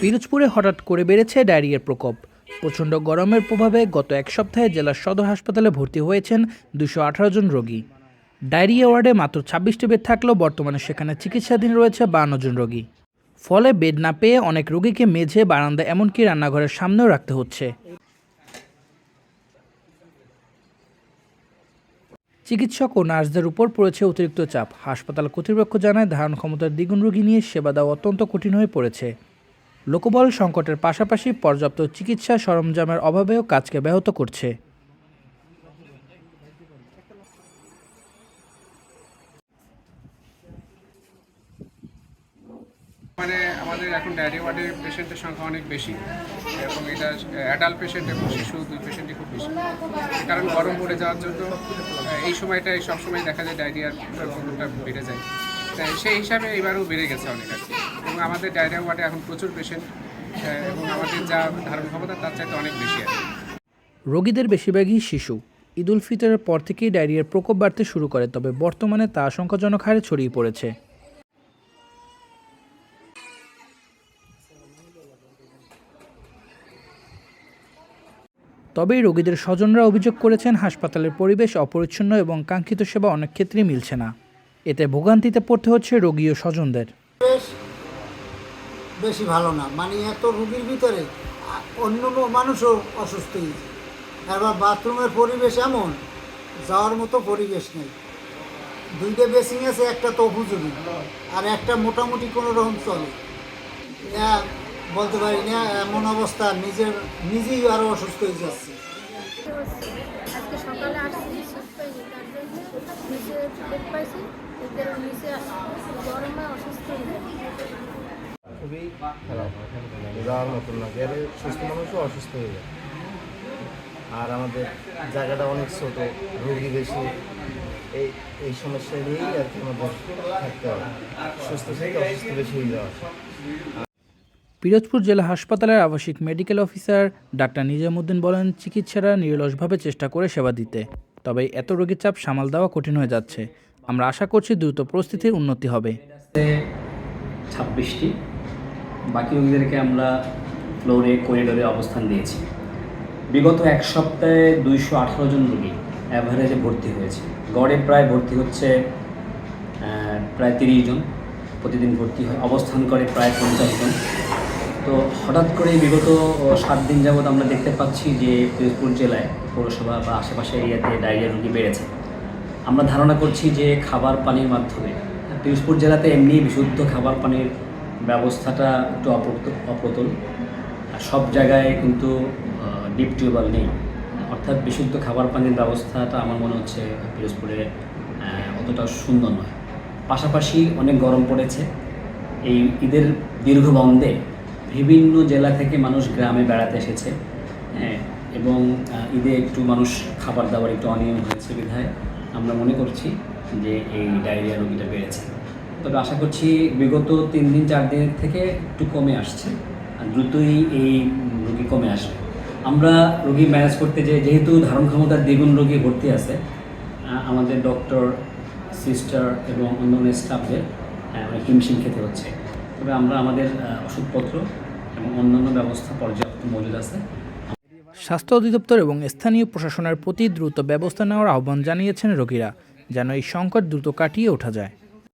পিরোজপুরে হঠাৎ করে বেড়েছে ডায়রিয়ার প্রকোপ। প্রচণ্ড গরমের প্রভাবে গত এক সপ্তাহে জেলার সদর হাসপাতালে ভর্তি হয়েছেন দুশো আঠারো জন রোগী। ডায়রিয়া ওয়ার্ডে মাত্র ছাব্বিশটি বেড থাকলেও বর্তমানে সেখানে চিকিৎসাধীন রয়েছে বান্ন জন রোগী। ফলে বেড না পেয়ে অনেক রোগীকে মেঝে বারান্দা এমনকি রান্নাঘরের সামনেও রাখতে হচ্ছে। চিকিৎসক ও নার্সদের উপর পড়েছে অতিরিক্ত চাপ। হাসপাতাল কর্তৃপক্ষ জানায় ধারণ ক্ষমতার দ্বিগুণ রোগী নিয়ে সেবা দেওয়া অত্যন্ত কঠিন হয়ে পড়েছে। লোকবল সংকটের পাশাপাশি পর্যাপ্ত চিকিৎসা সরঞ্জামের অভাবেও কাজকে ব্যাহত করছে। মানে আমাদের এখন ডায়রিয়া ওয়ার্ডের পেশেন্টের সংখ্যা অনেক বেশি। এবং এটা অ্যাডাল্ট পেশেন্ট এবং শিশু দুই পেশেন্টই খুব বেশি। কারণ গরম পড়ে যাওয়ার জন্য এই সময়টায় সবসময় দেখা যায় ডায়রিয়ার বেড়ে যায়। সেই হিসাবে এবারও বেড়ে গেছে অনেক আর কি। আমাদের ডায়রিয়া ওয়ার্ডে এখন প্রচুর পেশেন্ট এবং আমাদের যা ধারণ ক্ষমতা তার চাইতে অনেক বেশি কি রোগীদের বেশিরভাগই শিশু। ঈদ উল ফিতরের পর থেকেই ডায়রিয়ার প্রকোপ বাড়তে শুরু করে, তবে বর্তমানে তা আশঙ্কাজনক হারে ছড়িয়ে পড়েছে। তবে রোগীদের স্বজনরা অভিযোগ করেছেন, হাসপাতালের পরিবেশ অপরিচ্ছন্ন এবং কাঙ্ক্ষিত সেবা অনেক ক্ষেত্রেই মিলছে না। এতে ভোগান্তিতে পড়তে হচ্ছে রোগী ও স্বজনদের। বেশ ভালো না। মানে এত রুগীর ভিতরে অন্য মানুষও অসুস্থ। হয়েছে এবার বাথরুমের পরিবেশ এমন, যাওয়ার মতো পরিবেশ নেই। দুইটা বেসিং আছে, একটা তো উপযোগী, আর একটা মোটামুটি কোনো রকম চলে। বলতে পারি না, এমন অবস্থা, নিজের, নিজেই আরও অসুস্থ হয়ে যাচ্ছে। আজকে সকালে আসছি শীত পাইনি তার জন্য নিচে পাইছি নিচে আসি গরমে অসুস্থ হয়ে যায় খুবই খারাপ যাওয়ার মতন না গেলে সুস্থ মানুষও অসুস্থ হয়ে যায় আর আমাদের জায়গাটা অনেক ছোট রোগী বেশি। এই এই সমস্যা নিয়েই আর কি আমাদের থাকতে হবে। সুস্থ থেকে অসুস্থ বেশি হয়ে যাওয়া। পিরোজপুর জেলা হাসপাতালের আবাসিক মেডিকেল অফিসার ডাক্তার নিজামুদ্দিন বলেন চিকিৎসারা নিরলসভাবে চেষ্টা করে সেবা দিতে। তবে এত রোগীর চাপ সামাল দেওয়া কঠিন হয়ে যাচ্ছে। আমরা আশা করছি দ্রুত পরিস্থিতির উন্নতি হবে। ছাব্বিশটি বাকি রোগীদেরকে আমরা ফ্লোরে করিডোরে অবস্থান দিয়েছি। বিগত এক সপ্তাহে দুইশো আঠারো জন রোগী অ্যাভারেজে ভর্তি হয়েছে। গড়ে প্রায় ভর্তি হচ্ছে প্রায় তিরিশ জন। প্রতিদিন ভর্তি হয়, অবস্থান করে প্রায় পঞ্চাশ জন। তো হঠাৎ করে বিগত সাত দিন যাবৎ আমরা দেখতে পাচ্ছি যে পিরোজপুর জেলায় পৌরসভা বা আশেপাশের এরিয়াতে ডায়রিয়া রোগী বেড়েছে। আমরা ধারণা করছি যে খাবার পানির মাধ্যমে, পিরোজপুর জেলাতে এমনি বিশুদ্ধ খাবার পানির ব্যবস্থাটা একটু অপ্রত- অপ্রতুল। সব জায়গায় কিন্তু ডিপ টিউবওয়েল নেই। অর্থাৎ বিশুদ্ধ খাবার পানির ব্যবস্থাটা আমার মনে হচ্ছে পিরোজপুরে অতটা সুন্দর নয়। পাশাপাশি অনেক গরম পড়েছে। এই ঈদের দীর্ঘ বন্ধে বিভিন্ন জেলা থেকে মানুষ গ্রামে বেড়াতে এসেছে হ্যাঁ, এবং ঈদে একটু মানুষ খাবার দাবার একটু অনিয়ম হয়েছে বিধায় আমরা মনে করছি যে এই ডায়রিয়া রোগীটা বেড়েছে। তবে আশা করছি বিগত তিন দিন চার দিনের থেকে একটু কমে আসছে আর দ্রুতই এই রোগী কমে আসবে। আমরা রোগী ম্যানেজ করতে যে যেহেতু ধারণ ক্ষমতার দ্বিগুণ রোগী ভর্তি আছে আমাদের ডক্টর সিস্টার এবং অন্যান্য স্টাফদের আহ, অনেক হিমশিম খেতে হচ্ছে। তবে আমরা আমাদের ওষুধপত্র এবং অন্যান্য ব্যবস্থা পর্যাপ্ত মজুদ আছে। স্বাস্থ্য অধিদপ্তর এবং স্থানীয় প্রশাসনের প্রতি দ্রুত ব্যবস্থা নেওয়ার আহ্বান জানিয়েছেন রোগীরা যেন এই সংকট দ্রুত কাটিয়ে ওঠা যায়।